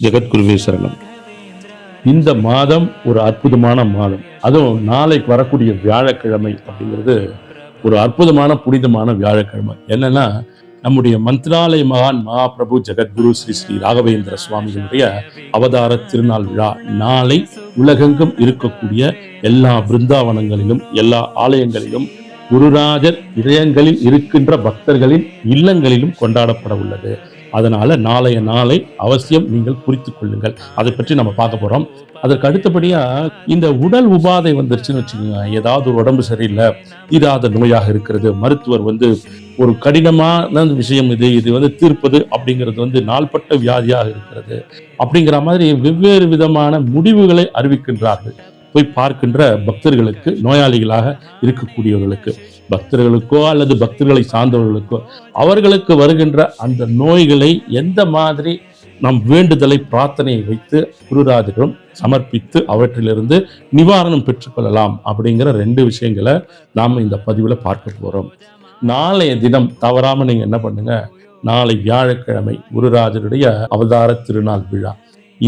ஜெகத்குருவே சரணம். இந்த மாதம் ஒரு அற்புதமான மாதம். அதுவும் நாளைக்கு வரக்கூடிய வியாழக்கிழமை அப்படிங்கிறது ஒரு அற்புதமான புனிதமான வியாழக்கிழமை. என்னன்னா நம்முடைய மந்திராலய மகான் மகாபிரபு ஜெகத்குரு ஸ்ரீ ஸ்ரீ ராகவேந்திர சுவாமிகளுடைய அவதார திருநாள் விழா. நாளை உலகெங்கும் இருக்கக்கூடிய எல்லா பிருந்தாவனங்களிலும் எல்லா ஆலயங்களிலும் குருராஜர் இதயங்களில் இருக்கின்ற பக்தர்களின் இல்லங்களிலும் கொண்டாடப்பட உள்ளது. அதனால நாளைய நாளை அவசியம் நீங்கள் குறித்து கொள்ளுங்கள். அதை பற்றி நம்ம பார்க்க போறோம். அதற்கு அடுத்தபடியா இந்த உடல் உபாதை வந்துருச்சுன்னு வச்சுக்கோங்க. ஏதாவது ஒரு உடம்பு சரியில்லை இதாத நோயாக இருக்கிறது. மருத்துவர் வந்து ஒரு கடினமான விஷயம் இது இது வந்து தீர்ப்பது அப்படிங்கிறது வந்து நாள்பட்ட வியாதியாக இருக்கிறது. அப்படிங்கிற மாதிரி வெவ்வேறு விதமான முடிவுகளை அறிவிக்கின்றார்கள். போய் பார்க்கின்ற பக்தர்களுக்கு நோயாளிகளாக இருக்கக்கூடியவர்களுக்கு பக்தர்களுக்கோ அல்லது பக்தர்களை சார்ந்தவர்களுக்கோ அவர்களுக்கு வருகின்ற அந்த நோய்களை எந்த மாதிரி நம் வேண்டுதலை பிரார்த்தனையை வைத்து குருராஜரிடம் சமர்ப்பித்து அவற்றிலிருந்து நிவாரணம் பெற்றுக்கொள்ளலாம் அப்படிங்கிற ரெண்டு விஷயங்களை நாம் இந்த பதிவில் பார்க்க போகிறோம் நாளைய தினம் தவறாமல் நீங்கள் என்ன பண்ணுங்க? நாளை வியாழக்கிழமை குருராஜருடைய அவதார திருநாள் விழா.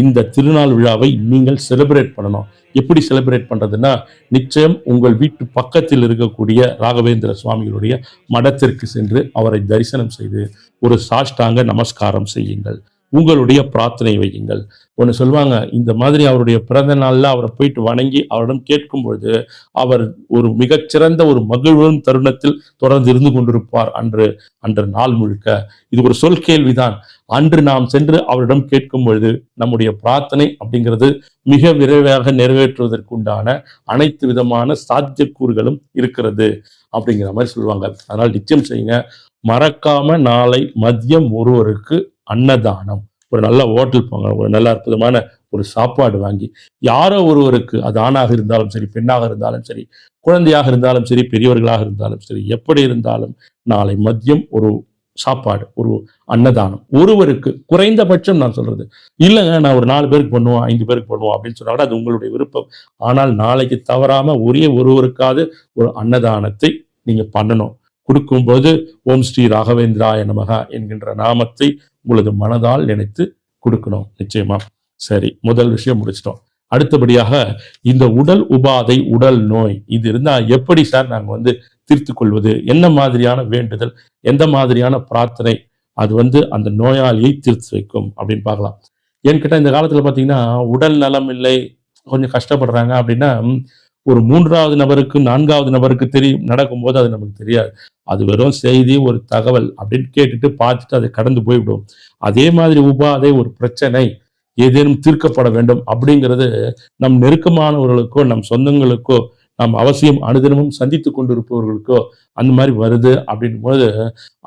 இந்த திருநாள் விழாவை நீங்கள் செலிப்ரேட் பண்ணணும். எப்படி செலிப்ரேட் பண்ணுறதுன்னா நிச்சயம் உங்கள் வீட்டு பக்கத்தில் இருக்கக்கூடிய ராகவேந்திர சுவாமிகளுடைய மடத்திற்கு சென்று அவரை தரிசனம் செய்து ஒரு சாஷ்டாங்க நமஸ்காரம் செய்யுங்கள். உங்களுடைய பிரார்த்தனை வையுங்கள். ஒன்று சொல்லுவாங்க இந்த மாதிரி அவருடைய பிறந்த நாளில் அவரை போயிட்டு வணங்கி அவரிடம் கேட்கும் பொழுது அவர் ஒரு மிகச்சிறந்த ஒரு மகிழ்வும் தருணத்தில் தொடர்ந்து இருந்து கொண்டிருப்பார் அன்று அன்று நாள் முழுக்க. இது ஒரு சொல் கேள்விதான். அன்று நாம் சென்று அவரிடம் கேட்கும் பொழுது நம்முடைய பிரார்த்தனை அப்படிங்கிறது மிக விரைவாக நிறைவேற்றுவதற்குண்டான அனைத்து விதமான சாத்தியக்கூறுகளும் இருக்கிறது அப்படிங்கிற மாதிரி சொல்லுவாங்க. அதனால் நிச்சயம் செய்யுங்க. மறக்காம நாளை மதியம் ஒருவருக்கு அன்னதானம் ஒரு நல்ல ஹோட்டல் போங்க ஒரு நல்ல அற்புதமான ஒரு சாப்பாடு வாங்கி யாரோ ஒருவருக்கு அது ஆணாக இருந்தாலும் சரி பெண்ணாக இருந்தாலும் சரி குழந்தையாக இருந்தாலும் சரி பெரியவர்களாக இருந்தாலும் சரி எப்படி இருந்தாலும் நாளை மதியம் ஒரு சாப்பாடு ஒரு அன்னதானம். ஒருவருக்கு குறைந்தபட்சம் நான் சொல்றது இல்லைங்க நான் ஒரு நாலு பேருக்கு பண்ணுவோம் ஐந்து பேருக்கு பண்ணுவோம் அப்படின்னு சொன்னா கூட அது உங்களுடைய விருப்பம். ஆனால் நாளைக்கு தவறாம ஒரே ஒருவருக்காவது ஒரு அன்னதானத்தை நீங்க பண்ணணும். கொடுக்கும்போது ஓம் ஸ்ரீ ராகவேந்திராய நமகா என்கின்ற நாமத்தை உங்களது மனதால் நினைத்து கொடுக்கணும். நிச்சயமா. சரி முதல் விஷயம் முடிச்சிட்டோம். அடுத்தபடியாக இந்த உடல் உபாதை உடல் நோய் இது இருந்தால் எப்படி சார் நாங்கள் வந்து தீர்த்து கொள்வது? என்ன மாதிரியான வேண்டுதல்? எந்த மாதிரியான பிரார்த்தனை? அது வந்து அந்த நோயாளியை தீர்த்து வைக்கும் அப்படின்னு பார்க்கலாம். என்கிட்ட இந்த காலத்தில் பார்த்தீங்கன்னா உடல் நலம் இல்லை கொஞ்சம் கஷ்டப்படுறாங்க அப்படின்னா ஒரு மூன்றாவது நபருக்கு நான்காவது நபருக்கு தெரியும். நடக்கும்போது அது நமக்கு தெரியாது. அது வெறும் செய்தி ஒரு தகவல் அப்படின்னு கேட்டுட்டு பார்த்துட்டு அதை கடந்து போய்விடும். அதே மாதிரி உபாதை ஒரு பிரச்சனை ஏதேனும் தீர்க்கப்பட வேண்டும் அப்படிங்கிறது நம் நெருக்கமானவர்களுக்கோ நம் சொந்தங்களுக்கோ நாம் அவசியம் அனுதினமும் சந்தித்து கொண்டிருப்பவர்களுக்கோ அந்த மாதிரி வருது அப்படின் போது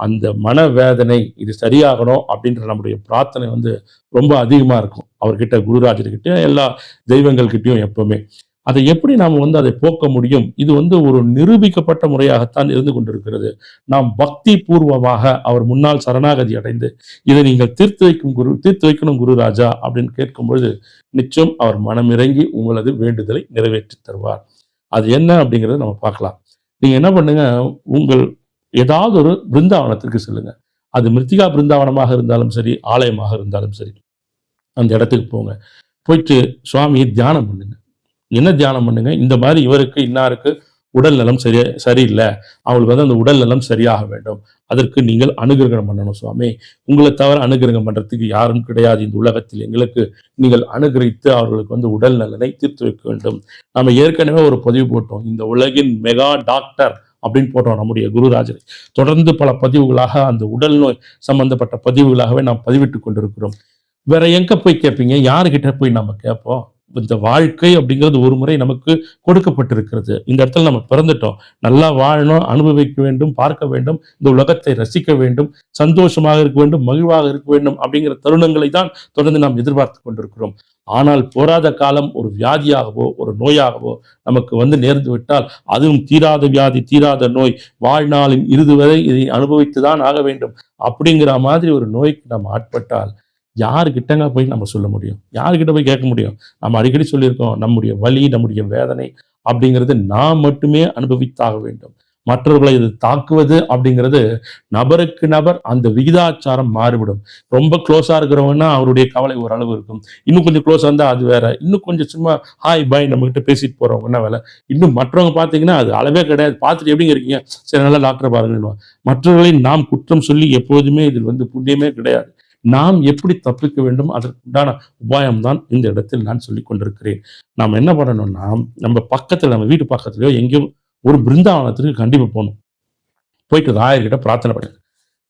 அந்த மனவேதனை இது சரியாகணும் அப்படின்ற நம்முடைய பிரார்த்தனை வந்து ரொம்ப அதிகமாக இருக்கும். அவர்கிட்ட குருராஜர்கிட்ட எல்லா தெய்வங்கள்கிட்டயும் எப்பவுமே. அதை எப்படி நாம் வந்து அதை போக்க முடியும்? இது வந்து ஒரு நிரூபிக்கப்பட்ட முறையாகத்தான் இருந்து கொண்டிருக்கிறது. நாம் பக்தி பூர்வமாக அவர் முன்னால் சரணாகதி அடைந்து இதை நீங்கள் தீர்த்து வைக்கும் குரு தீர்த்து வைக்கணும் குருராஜா அப்படின்னு கேட்கும்பொழுது நிச்சயம் அவர் மனமிறங்கி உங்களது வேண்டுதலை நிறைவேற்றி தருவார். அது என்ன அப்படிங்கிறத நம்ம பார்க்கலாம். நீங்க என்ன பண்ணுங்க உங்கள் ஏதாவது ஒரு பிருந்தாவனத்திற்கு செல்லுங்க. அது மிருத்திகா பிருந்தாவனமாக இருந்தாலும் சரி ஆலயமாக இருந்தாலும் சரி அந்த இடத்துக்கு போங்க. போயிட்டு சுவாமியை தியானம் பண்ணுங்க. என்ன தியானம் பண்ணுங்க? இந்த மாதிரி இவருக்கு இன்னாருக்கு உடல் நலம் சரியா சரியில்லை. அவங்களுக்கு வந்து அந்த உடல் நலம் சரியாக வேண்டும். அதற்கு நீங்கள் அனுகிரகம் பண்ணணும் சுவாமி. உங்களை தவிர அனுகிரகம் பண்ணுறதுக்கு யாரும் கிடையாது. இந்த உலகத்தில் எங்களுக்கு நீங்கள் அனுகிரகித்து அவர்களுக்கு வந்து உடல் நலனை தீர்த்து வைக்க வேண்டும். நம்ம ஏற்கனவே ஒரு பதிவு போட்டோம். இந்த உலகின் மெகா டாக்டர் அப்படின்னு போட்டோம் நம்முடைய குருராஜரை. தொடர்ந்து பல பதிவுகளாக அந்த உடல் நோய் சம்பந்தப்பட்ட பதிவுகளாகவே நாம் பதிவிட்டு கொண்டிருக்கிறோம். வேற எங்க போய் கேட்பீங்க யாருக்கிட்ட போய் நம்ம கேட்போம் இந்த வாழ்க்கை அப்படிங்கிறது ஒரு முறை நமக்கு கொடுக்கப்பட்டிருக்கிறது. இந்த இடத்துல நம்ம பிறந்துட்டோம். நல்லா வாழணும் அனுபவிக்க வேண்டும் பார்க்க வேண்டும் இந்த உலகத்தை ரசிக்க வேண்டும் சந்தோஷமாக இருக்க வேண்டும் மகிழ்வாக இருக்க வேண்டும் அப்படிங்கிற தருணங்களை தான் தொடர்ந்து நாம் எதிர்பார்த்து கொண்டிருக்கிறோம். ஆனால் போராத காலம் ஒரு வியாதியாகவோ ஒரு நோயாகவோ நமக்கு வந்து நேர்ந்து விட்டால் அதுவும் தீராத வியாதி தீராத நோய். வாழ்நாளின் இறுதி வரை இதை அனுபவித்து தான் ஆக வேண்டும். அப்படிங்கிற மாதிரி ஒரு நோய்க்கு நாம் ஆட்பட்டால் யாருக்கிட்டங்க போய் நம்ம சொல்ல முடியும்? யாருக்கிட்ட போய் கேட்க முடியும்? நம்ம அடிக்கடி சொல்லியிருக்கோம் நம்முடைய வலி நம்முடைய வேதனை அப்படிங்கிறது நாம் மட்டுமே அனுபவித்தாக வேண்டும். மற்றவர்களை இது தாக்குவது அப்படிங்கிறது நபருக்கு நபர் அந்த விகிதாச்சாரம் மாறுபடும் ரொம்ப க்ளோஸாக இருக்கிறவங்கன்னா அவருடைய கவலை ஓரளவு இருக்கும். இன்னும் கொஞ்சம் க்ளோஸாக இருந்தால் அது வேற. இன்னும் கொஞ்சம் சும்மா ஹாய் பாய் நம்மகிட்ட பேசிட்டு போகிறவங்கன்னா வேலை? இன்னும் மற்றவங்க பார்த்தீங்கன்னா அது அளவே கிடையாது. பார்த்துட்டு எப்படிங்க இருக்கீங்க? சரி நல்லா டாக்டர் பாருங்க மற்றவர்களை நாம் குற்றம் சொல்லி எப்போதுமே இதில் வந்து புண்ணியமே கிடையாது. நாம் எப்படி தப்பிக்க வேண்டும்? அதற்குண்டான உபாயம் தான் இந்த இடத்தில் நான் சொல்லிக் கொண்டிருக்கிறேன் நாம் என்ன பண்ணணும்னா நம்ம பக்கத்தில் நம்ம வீட்டு பக்கத்துலயோ எங்கேயோ ஒரு பிருந்தாவனத்திற்கு கண்டிப்பாக போகணும். போயிட்டு ராயர்கிட்ட பிரார்த்தனை பண்ணுங்க.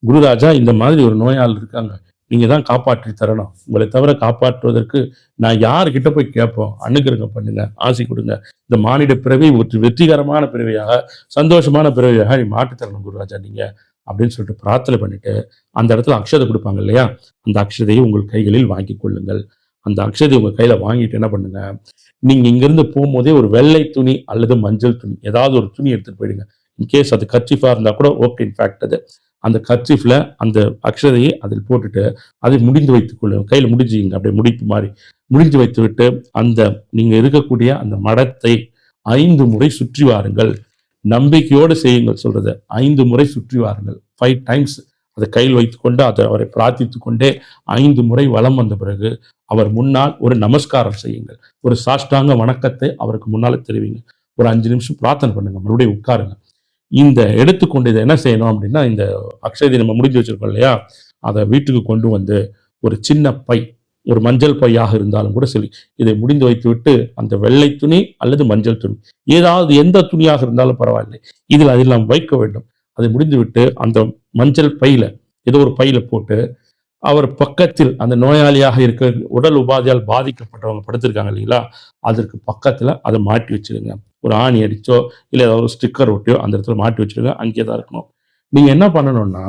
குருராஜா இந்த மாதிரி ஒரு நோயாளி இருக்காங்க. நீங்கள் தான் காப்பாற்றி தரணும். உங்களை தவிர காப்பாற்றுவதற்கு நான் யாருக்கிட்ட போய் கேட்போம்? அனுகிரகம் பண்ணுங்க ஆசை கொடுங்க. இந்த மானிட பிறவி ஒரு வெற்றிகரமான பிறவியாக சந்தோஷமான பிறவியாக நீ மாற்றித்தரணும் குருராஜா நீங்கள் அப்படின்னு சொல்லிட்டு பிரார்த்தனை பண்ணிட்டு அந்த இடத்துல அக்ஷதை கொடுப்பாங்க இல்லையா? அந்த அக்ஷதையை உங்கள் கைகளில் வாங்கி கொள்ளுங்கள். அந்த அக்ஷதை உங்கள் கையில் வாங்கிட்டு என்ன பண்ணுங்க? நீங்கள் இங்கேருந்து போகும்போதே ஒரு வெள்ளை துணி அல்லது மஞ்சள் துணி ஏதாவது ஒரு துணி எடுத்துகிட்டு போயிடுங்க. இன்கேஸ் அது கர்ச்சிஃபாக இருந்தால் கூட ஓகே இன்ஃபேக்ட் அது. அந்த கர்ச்சிஃபில் அந்த அக்ஷதையை அதில் போட்டுட்டு அதை முடிந்து வைத்துக் கொள்ளுங்க. கையில் முடிஞ்சுங்க அப்படியே முடிப்பு மாதிரி முடிஞ்சு வைத்து விட்டு அந்த நீங்கள் இருக்கக்கூடிய அந்த மடத்தை ஐந்து முறை சுற்றி வாருங்கள். நம்பிக்கையோடு செய்யுங்கள் சொல்றது. ஐந்து முறை சுற்றி வாருங்கள். ஃபைவ் டைம்ஸ் அதை கையில் வைத்துக்கொண்டு அதை அவரை பிரார்த்தித்து கொண்டே ஐந்து முறை வலம் வந்த பிறகு அவர் முன்னால் ஒரு நமஸ்காரம் செய்யுங்கள். ஒரு சாஷ்டாங்க வணக்கத்தை அவருக்கு முன்னால் தெரிவிங்க. ஒரு அஞ்சு நிமிஷம் பிரார்த்தனை பண்ணுங்க. மறுபடியும் உட்காருங்க. இந்த எடுத்துக்கொண்டு இதை என்ன செய்யணும் அப்படின்னா இந்த அக்ஷய நம்ம முடிஞ்சு வச்சிருக்கோம் இல்லையா? அதை வீட்டுக்கு கொண்டு வந்து ஒரு சின்ன பை ஒரு மஞ்சள் பையாக இருந்தாலும் கூட சரி இதை முடிந்து வைத்துவிட்டு அந்த வெள்ளை துணி அல்லது மஞ்சள் துணி ஏதாவது எந்த துணியாக இருந்தாலும் பரவாயில்லை. இதில் அதில் நாம் வைக்க வேண்டும். அதை முடிந்துவிட்டு அந்த மஞ்சள் பையில ஏதோ ஒரு பையில போட்டு அவர் பக்கத்தில் அந்த நோயாளியாக இருக்க உடல் உபாதியால் பாதிக்கப்பட்டவங்க படுத்திருக்காங்க இல்லைங்களா? அதற்கு பக்கத்தில் அதை மாட்டி வச்சிருங்க. ஒரு ஆணி அடிச்சோ இல்லை ஏதாவது ஒரு ஸ்டிக்கர் ஒட்டியோ அந்த இடத்துல மாட்டி வச்சிருங்க. அங்கேயே தான் இருக்கணும். நீங்கள் என்ன பண்ணணும்னா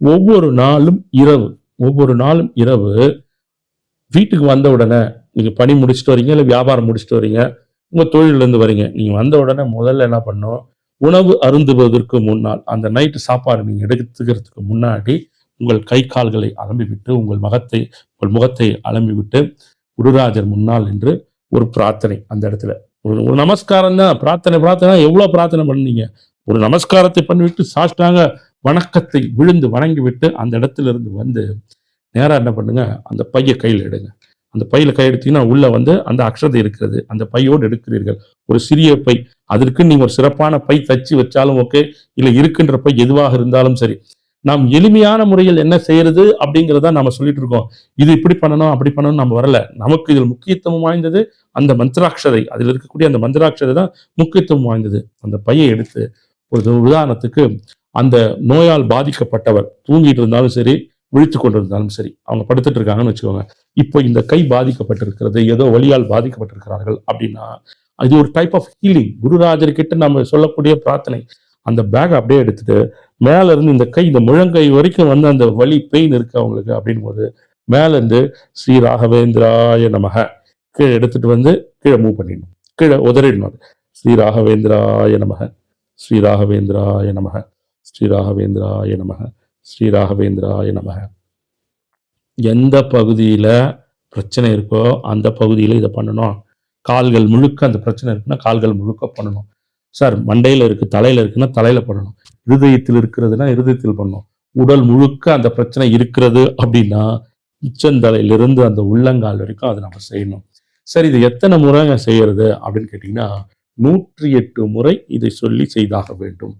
ஒவ்வொரு நாளும் இரவு ஒவ்வொரு நாளும் இரவு வீட்டுக்கு வந்த உடனே நீங்கள் பணி முடிச்சுட்டு வரீங்க இல்லை வியாபாரம் முடிச்சுட்டு வரீங்க உங்கள் தொழிலேருந்து வரீங்க நீங்கள் வந்த உடனே முதல்ல என்ன பண்ணும் உணவு அருந்துவதற்கு முன்னால் அந்த நைட்டு சாப்பாடு நீங்கள் எடுத்துக்கிறதுக்கு முன்னாடி உங்கள் கை கால்களை அலம்பி விட்டு உங்கள் மகத்தை உங்கள் முகத்தை அலம்பி விட்டு குருராஜர் முன்னால் என்று ஒரு பிரார்த்தனை அந்த இடத்துல. ஒரு ஒரு நமஸ்காரம் தான் பிரார்த்தனை பிரார்த்தனை எவ்வளோ பிரார்த்தனை பண்ணீங்க? ஒரு நமஸ்காரத்தை பண்ணிவிட்டு சாஷ்டாங்க வணக்கத்தை விழுந்து வணங்கி விட்டு அந்த இடத்துல இருந்து வந்து நேராக என்ன பண்ணுங்க? அந்த பையை கையில் எடுங்க. அந்த பையில் கை எடுத்தீங்கன்னா உள்ளே வந்து அந்த அக்ஷதை இருக்கிறது. அந்த பையோடு எடுக்கிறீர்கள். ஒரு சிறிய பை. அதற்கு நீங்கள் ஒரு சிறப்பான பை தச்சு வச்சாலும் ஓகே. இல்லை இருக்கின்ற பை எதுவாக இருந்தாலும் சரி. நாம் எளிமையான முறையில் என்ன செய்யறது அப்படிங்கிறத நம்ம சொல்லிட்டு இருக்கோம். இது இப்படி பண்ணணும் அப்படி பண்ணணும் நம்ம வரல. நமக்கு இதில் முக்கியத்துவம் வாய்ந்தது அந்த மந்திராட்சதை. அதில் இருக்கக்கூடிய அந்த மந்திராட்சதை தான் முக்கியத்துவம் வாய்ந்தது. அந்த பையை எடுத்து ஒரு உதாரணத்துக்கு அந்த நோயால் பாதிக்கப்பட்டவர் தூங்கிட்டு இருந்தாலும் சரி விழித்து கொண்டிருந்தாலும் சரி அவங்க படுத்துட்டு இருக்காங்கன்னு வச்சுக்கோங்க. இப்போ இந்த கை பாதிக்கப்பட்டிருக்கிறது ஏதோ வலியால் பாதிக்கப்பட்டிருக்கிறார்கள் அப்படின்னா இது ஒரு டைப் ஆஃப் ஹீலிங் குருராஜர்கிட்ட நம்ம சொல்லக்கூடிய பிரார்த்தனை. அந்த பேக் அப்படியே எடுத்துட்டு மேல இருந்து இந்த கை இந்த முழங்கை வரைக்கும் வந்து அந்த வலி பெயின் இருக்கு அவங்களுக்கு அப்படின் போது ஸ்ரீ ராகவேந்திராய நமக. கீழே எடுத்துட்டு வந்து கீழே மூவ் பண்ணிடணும். கீழே உதறிடணும். அது. ஸ்ரீ ராகவேந்திராய நமக. ஸ்ரீ ராகவேந்திராய நமக. ஸ்ரீ ராகவேந்திராய நமக. ஸ்ரீ ராகவேந்திராய நமக. எந்த பகுதியில் பிரச்சனை இருக்கோ அந்த பகுதியில் இதை பண்ணணும். கால்கள் முழுக்க அந்த பிரச்சனை இருக்குன்னா கால்கள் முழுக்க பண்ணணும். சார் மண்டையில் இருக்குது தலையில் இருக்குன்னா தலையில் பண்ணணும். இருதயத்தில் இருக்கிறதுனா இருதயத்தில் பண்ணணும். உடல் முழுக்க அந்த பிரச்சனை இருக்கிறது அப்படின்னா உச்சந்தலையிலிருந்து அந்த உள்ளங்கால் வரைக்கும் அதை நம்ம செய்யணும். சரி இது எத்தனை முறைங்க செய்யறது அப்படின்னு கேட்டிங்கன்னா நூற்றி எட்டு முறை இதை சொல்லி செய்தாக வேண்டும்.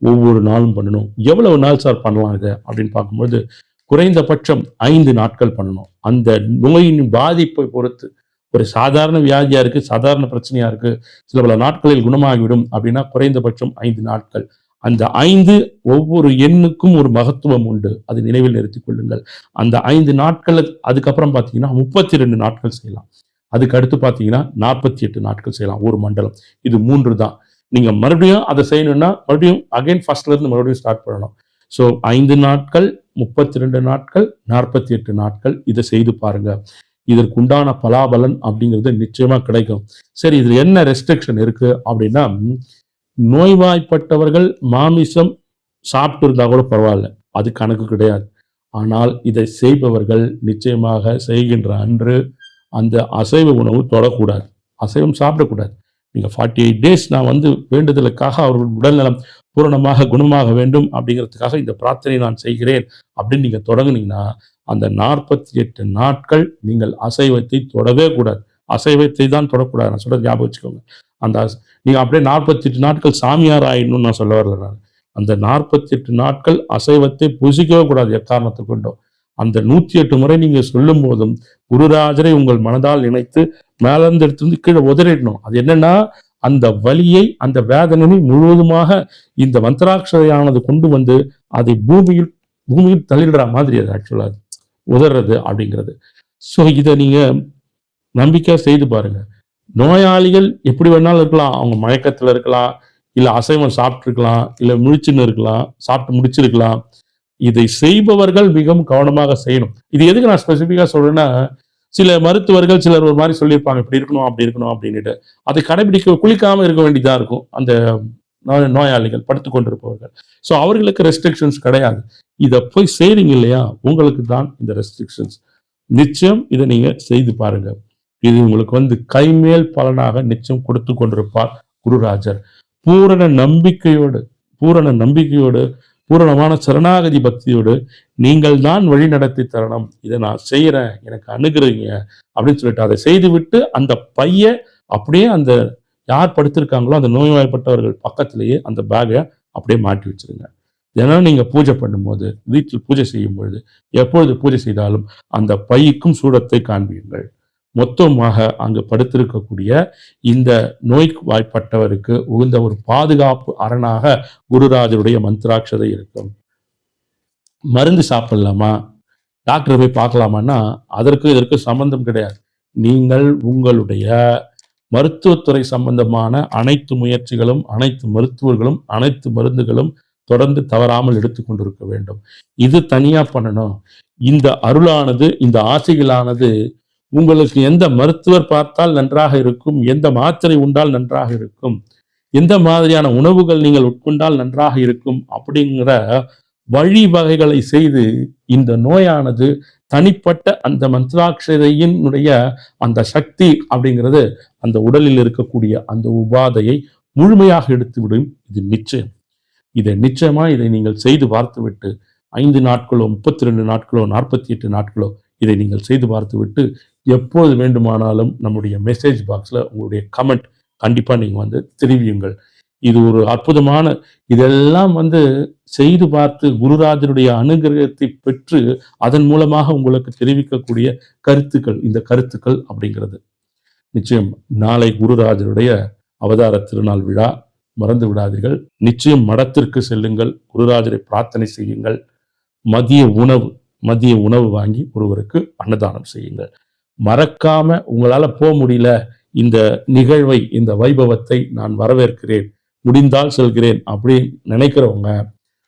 ஒவ்வொரு நாளும் பண்ணணும். எவ்வளவு நாள் சார் பண்ணலாம் இதை? அப்படின்னு பார்க்கும்போது குறைந்தபட்சம் ஐந்து நாட்கள் பண்ணணும். அந்த நோயின் பாதிப்பை பொறுத்து ஒரு சாதாரண வியாதியாக இருக்குது சாதாரண பிரச்சனையாக இருக்குது சில பல நாட்களில் குணமாகிவிடும் அப்படின்னா குறைந்தபட்சம் ஐந்து நாட்கள். அந்த ஐந்து ஒவ்வொரு எண்ணுக்கும் ஒரு மகத்துவம் உண்டு. அதை நினைவில் நிறுத்திக் கொள்ளுங்கள். அந்த ஐந்து நாட்கள் அதுக்கப்புறம் பார்த்தீங்கன்னா முப்பத்தி ரெண்டு நாட்கள் செய்யலாம். அதுக்கு அடுத்து பார்த்தீங்கன்னா நாற்பத்தி எட்டு நாட்கள் செய்யலாம். ஒரு மண்டலம். இது மூன்று தான். நீங்கள் மறுபடியும் அதை செய்யணும்னா மறுபடியும் அகைன் ஃபர்ஸ்ட்லேருந்து மறுபடியும் ஸ்டார்ட் பண்ணணும். ஸோ ஐந்து நாட்கள் முப்பத்தி ரெண்டு நாட்கள் நாற்பத்தி எட்டு நாட்கள் இதை செய்து பாருங்க. இதற்கு உண்டான பலாபலன் அப்படிங்கிறது நிச்சயமாக கிடைக்கும். சரி இதில் என்ன ரெஸ்ட்ரிக்ஷன் இருக்கு அப்படின்னா நோய்வாய்ப்பட்டவர்கள் மாமிசம் சாப்பிட்டு இருந்தா கூட பரவாயில்ல. அது கணக்கு கிடையாது. ஆனால் இதை செய்பவர்கள் நிச்சயமாக செய்கின்ற அன்று அந்த அசைவ உணவு தொடக்கூடாது. அசைவம் சாப்பிடக்கூடாது. நீங்கள் ஃபார்ட்டி எயிட் டேஸ் நான் வந்து வேண்டுதலுக்காக அவர்கள் உடல்நலம் பூரணமாக குணமாக வேண்டும் அப்படிங்கிறதுக்காக இந்த பிரார்த்தனை நான் செய்கிறேன் அப்படின்னு நீங்கள் தொடங்குனீங்கன்னா அந்த நாற்பத்தி எட்டு நாட்கள் நீங்கள் அசைவத்தை தொடவே கூடாது. அசைவத்தை தான் தொடக்கூடாது. நான் சொல்கிறது ஞாபகம் வச்சுக்கோங்க. அந்த நீங்கள் அப்படியே நாற்பத்தி எட்டு நாட்கள் சாமியார் ஆயிடணும்னு நான் சொல்ல வரல நான். அந்த நாற்பத்தி எட்டு நாட்கள் அசைவத்தை புசிக்கவே கூடாது எக்காரணத்தை கொண்டோம். அந்த நூற்றி எட்டு முறை நீங்கள் சொல்லும் போதும் குருராஜரை உங்கள் மனதால் நினைத்து மேலிருந்து எடுத்து வந்து கீழே உதறிடணும். அது என்னன்னா அந்த வலியை அந்த வேதனையை முழுவதுமாக இந்த மந்திராட்சரையானது கொண்டு வந்து அதை பூமியில் பூமியில் தள்ளிடுற மாதிரி அது ஆக்சுவலாக உதறது அப்படிங்கிறது. ஸோ இதை நீங்கள் நம்பிக்கையாக செய்து பாருங்க. நோயாளிகள் எப்படி வேணாலும் இருக்கலாம். அவங்க மயக்கத்தில் இருக்கலாம். இல்லை அசைவம் சாப்பிட்ருக்கலாம் இல்லை முழிச்சுன்னு இருக்கலாம். சாப்பிட்டு முடிச்சிருக்கலாம். இதை செய்பவர்கள் மிகவும் கவனமாக செய்யணும். இது எதுக்கு நான் ஸ்பெசிஃபிக்காக சொல்றேன்னா சில மருத்துவர்கள் சிலர் ஒரு மாதிரி சொல்லியிருப்பாங்க இப்படி இருக்கணும் அப்படி இருக்கணும் அப்படின்னுட்டு. அதை கடைபிடிக்க குளிக்காமல் இருக்க வேண்டியதாக இருக்கும் அந்த நோய் நோயாளிகள் படுத்து கொண்டிருப்பவர்கள். ஸோ அவர்களுக்கு ரெஸ்ட்ரிக்ஷன்ஸ் கிடையாது. இதை போய் செய்றீங்க இல்லையா? உங்களுக்கு தான் இந்த ரெஸ்ட்ரிக்ஷன்ஸ் நிச்சயம் இதை நீங்கள் செய்து பாருங்க. இது உங்களுக்கு வந்து கைமேல் பலனாக நிச்சயம் கொடுத்து கொண்டிருப்பார் குருராஜர். பூரண நம்பிக்கையோடு பூரண நம்பிக்கையோடு பூரணமான சரணாகதி பக்தியோடு நீங்கள் தான் வழி நடத்தி தரணும். இதை நான் செய்கிறேன் எனக்கு அணுகுறீங்க. அப்படின்னு சொல்லிட்டு அதை செய்துவிட்டு அந்த பைய அப்படியே அந்த யார் படுத்திருக்காங்களோ அந்த நோய்வாய்ப்பட்டவர்கள் பக்கத்திலேயே அந்த பேகை அப்படியே மாட்டி வச்சிருங்க. தினம் நீங்கள் பூஜை பண்ணும்போது வீட்டில் பூஜை செய்யும் பொழுது எப்பொழுது பூஜை செய்தாலும் அந்த பைக்கும் சூடத்தை காண்பியுங்கள் மொத்தமாக அங்கு படுத்திருக்கக்கூடிய இந்த நோய் வாய்ப்பட்டவருக்கு உகுந்த ஒரு பாதுகாப்பு அரணாக குருராஜருடைய மந்திராட்சதை இருக்கும். மருந்து சாப்பிடலாமா? டாக்டர் போய் பார்க்கலாமான்னா அதற்கு இதற்கு சம்பந்தம் கிடையாது. நீங்கள் உங்களுடைய மருத்துவத்துறை சம்பந்தமான அனைத்து முயற்சிகளும் அனைத்து மருத்துவர்களும் அனைத்து மருந்துகளும் தொடர்ந்து தவறாமல் எடுத்துக்கொண்டிருக்க வேண்டும். இது தனியா பண்ணணும். இந்த அருளானது இந்த ஆசைகளானது உங்களுக்கு எந்த மருத்துவர் பார்த்தால் நன்றாக இருக்கும் எந்த மாத்திரை உண்டால் நன்றாக இருக்கும் எந்த மாதிரியான உணவுகள் நீங்கள் உட்கொண்டால் நன்றாக இருக்கும் அப்படிங்கிற வழிவகைகளை செய்து இந்த நோயானது தனிப்பட்ட அந்த மந்திராட்சதையினுடைய அந்த சக்தி அப்படிங்கிறது அந்த உடலில் இருக்கக்கூடிய அந்த உபாதையை முழுமையாக எடுத்துவிடும். இது நிச்சயம். இதை நிச்சயமா இதை நீங்கள் செய்து பார்த்துவிட்டு ஐந்து நாட்களோ முப்பத்தி ரெண்டு நாட்களோ நாற்பத்தி எட்டு நாட்களோ இதை நீங்கள் செய்து பார்த்துவிட்டு எப்போது வேண்டுமானாலும் நம்முடைய மெசேஜ் பாக்ஸில் உங்களுடைய கமெண்ட் கண்டிப்பாக நீங்கள் வந்து தெரிவியுங்கள். இது ஒரு அற்புதமான இதெல்லாம் வந்து செய்து பார்த்து குருராஜருடைய அனுகிரகத்தை பெற்று அதன் மூலமாக உங்களுக்கு தெரிவிக்கக்கூடிய கருத்துக்கள் இந்த கருத்துக்கள் அப்படிங்கிறது. நிச்சயம் நாளை குருராஜருடைய அவதார திருநாள் விழா. மறந்து விடாதீர்கள். நிச்சயம் மடத்திற்கு செல்லுங்கள். குருராஜரை பிரார்த்தனை செய்யுங்கள். மதிய உணவு மதிய உணவு வாங்கி ஒருவருக்கு அன்னதானம் செய்யுங்கள். மறக்காம உங்களால் போக முடியல இந்த நிகழ்வை இந்த வைபவத்தை நான் வரவேற்கிறேன் முடிந்தால் செல்கிறேன் அப்படின்னு நினைக்கிறவங்க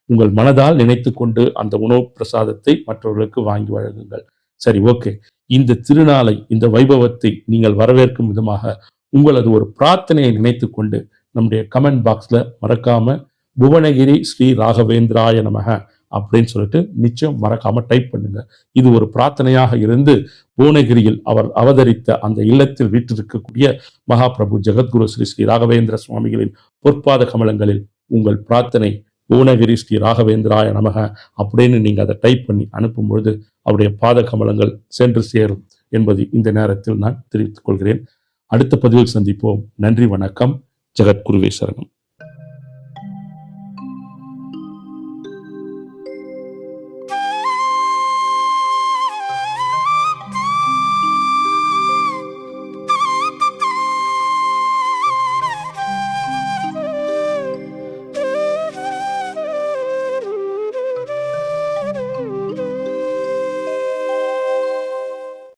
உங்கள் மனதால் நினைத்து கொண்டு அந்த உணவு பிரசாதத்தை மற்றவர்களுக்கு வாங்கி வழங்குங்கள். சரி ஓகே. இந்த திருநாளை இந்த வைபவத்தை நீங்கள் வரவேற்கும் விதமாக உங்களது ஒரு பிரார்த்தனையை நினைத்து கொண்டு நம்முடைய கமெண்ட் பாக்ஸில் மறக்காம புவனகிரி ஸ்ரீ ராகவேந்திராய நமக அப்படின்னு சொல்லிட்டு நிச்சயம் மறக்காம டைப் பண்ணுங்க. இது ஒரு பிரார்த்தனையாக இருந்து புவனகிரியில் அவர் அவதரித்த அந்த இல்லத்தில் வீற்றிருக்கக்கூடிய மகாபிரபு ஜெகத்குரு ஸ்ரீ ஸ்ரீ ராகவேந்திர சுவாமிகளின் பொற்பாத கமலங்களில் உங்கள் பிரார்த்தனை புவனகிரி ஸ்ரீ ராகவேந்திராய நமக அப்படின்னு நீங்கள் அதை டைப் பண்ணி அனுப்பும் பொழுது அவருடைய பாத கமலங்கள் சென்று சேரும் என்பதை இந்த நேரத்தில் நான் தெரிவித்துக் கொள்கிறேன். அடுத்த பதிவில் சந்திப்போம். நன்றி வணக்கம். ஜெகத்குருவே சரணம்.